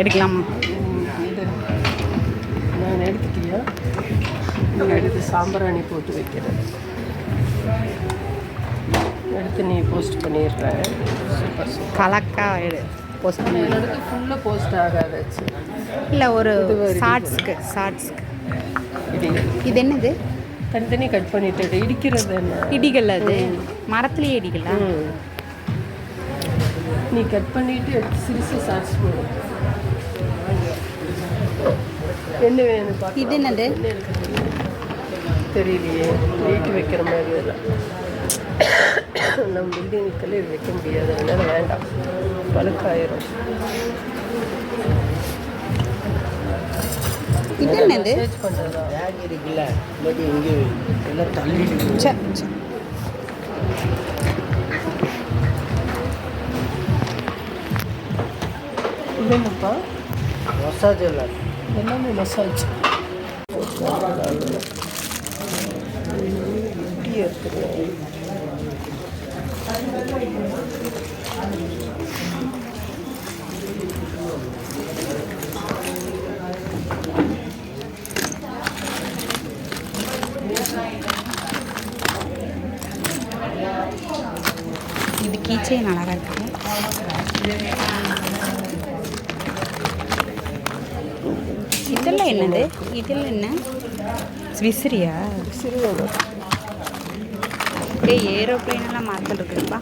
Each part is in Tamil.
எடுக்கலாமா? இது நான் எடுத்துட்டியா? எடுத்து சாம்பிராணி போட்டு வைக்கிறேன். எடுத்து நீ போஸ்ட் பண்ணிடுறேன். Super super. கலக்கா எடு. போஸ்ட் பண்ணி. ஃபுல்லாக போஸ்ட் ஆகாதாச்சு இல்லை ஒரு இது ஷார்ட்ஸ்க்கு ஷார்ட்ஸ்க்கு இடிகள் இது என்னது? தனித்தனி கட் பண்ணிட்டு இடு. இடிக்கிறது என்ன? இடிகள் அது? மரத்துலேயே இடிகளா. நீ கட் பண்ணிட்டு எடுத்து சிறுசு சார்ஜ் போடு. என்ன வேணும். இது என்னது? தெரியலையே. வெயிட் வைக்கிற மாதிரி இதெல்லாம் நம்ம பில்டிங்குக்குள்ளே இது வைக்க முடியாது. அதனால வேண்டாம். பழுக்காயிரும். இது என்னது? பண்ணுறதா பேக் இருக்குல்ல. எல்லாம் தள்ளி என்னப்பா? மசாஜ் எல்லாம் எல்லாமே மசாஜ்? இருக்குது. இது கீச்சே அழகா இருக்கு. இதெல்லாம் என்னது? இதெல்லாம் என்ன? விசிறியா? சிறுவங்க டேய் ஏரோப்ளேன் எல்லாம் மாத்தல் இருக்குதுப்பா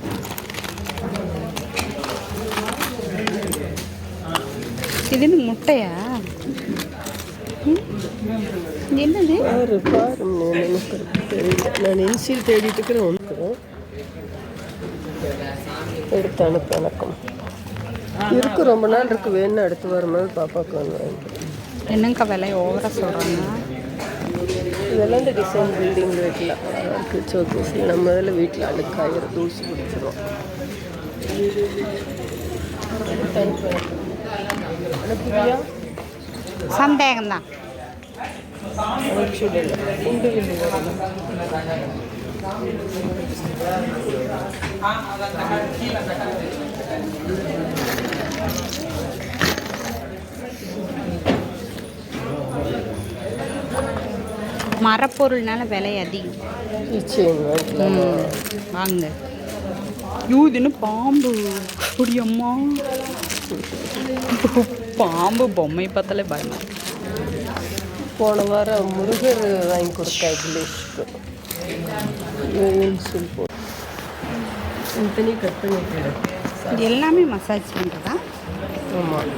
இது என்ன முட்டையா? என்னது? நான் இன்சியல் தேடிட்டு இருக்கிறேன் ஒன்று எடுத்து அனுப்பு வணக்கம் இருக்கு ரொம்ப நாள் இருக்கு. வேணும் அடுத்து வரும்போது பாப்பாவுக்கு வந்து வாங்கிக்கிறேன். என்னங்கக்கா விலை? ஓவராக சொல்கிறாங்க இதெல்லாம் இந்த டிசைன் பில்டிங்கில் வைக்கலாம். இருக்கு சோகேஸில் நம்ம இதில் வீட்டில் அழுக்காயிரம் தூசி பிடிச்சிரும். அனுப்புவியா சந்தேகம்தான். வில்லு வரணும் மரப்பொருள்னால விலை அதிகம். வாங்க யூ இது என்ன பாம்பு. அப்படியம்மா பாம்பு பொம்மை பார்த்தாலே பயமா. போன வாரம் முருகர் வாங்கி கொடுத்தா அகிலேஷ்க்கு கட் பண்ணிட்டு இது எல்லாமே மசாஜ் பண்ணுறதா ஆமாம்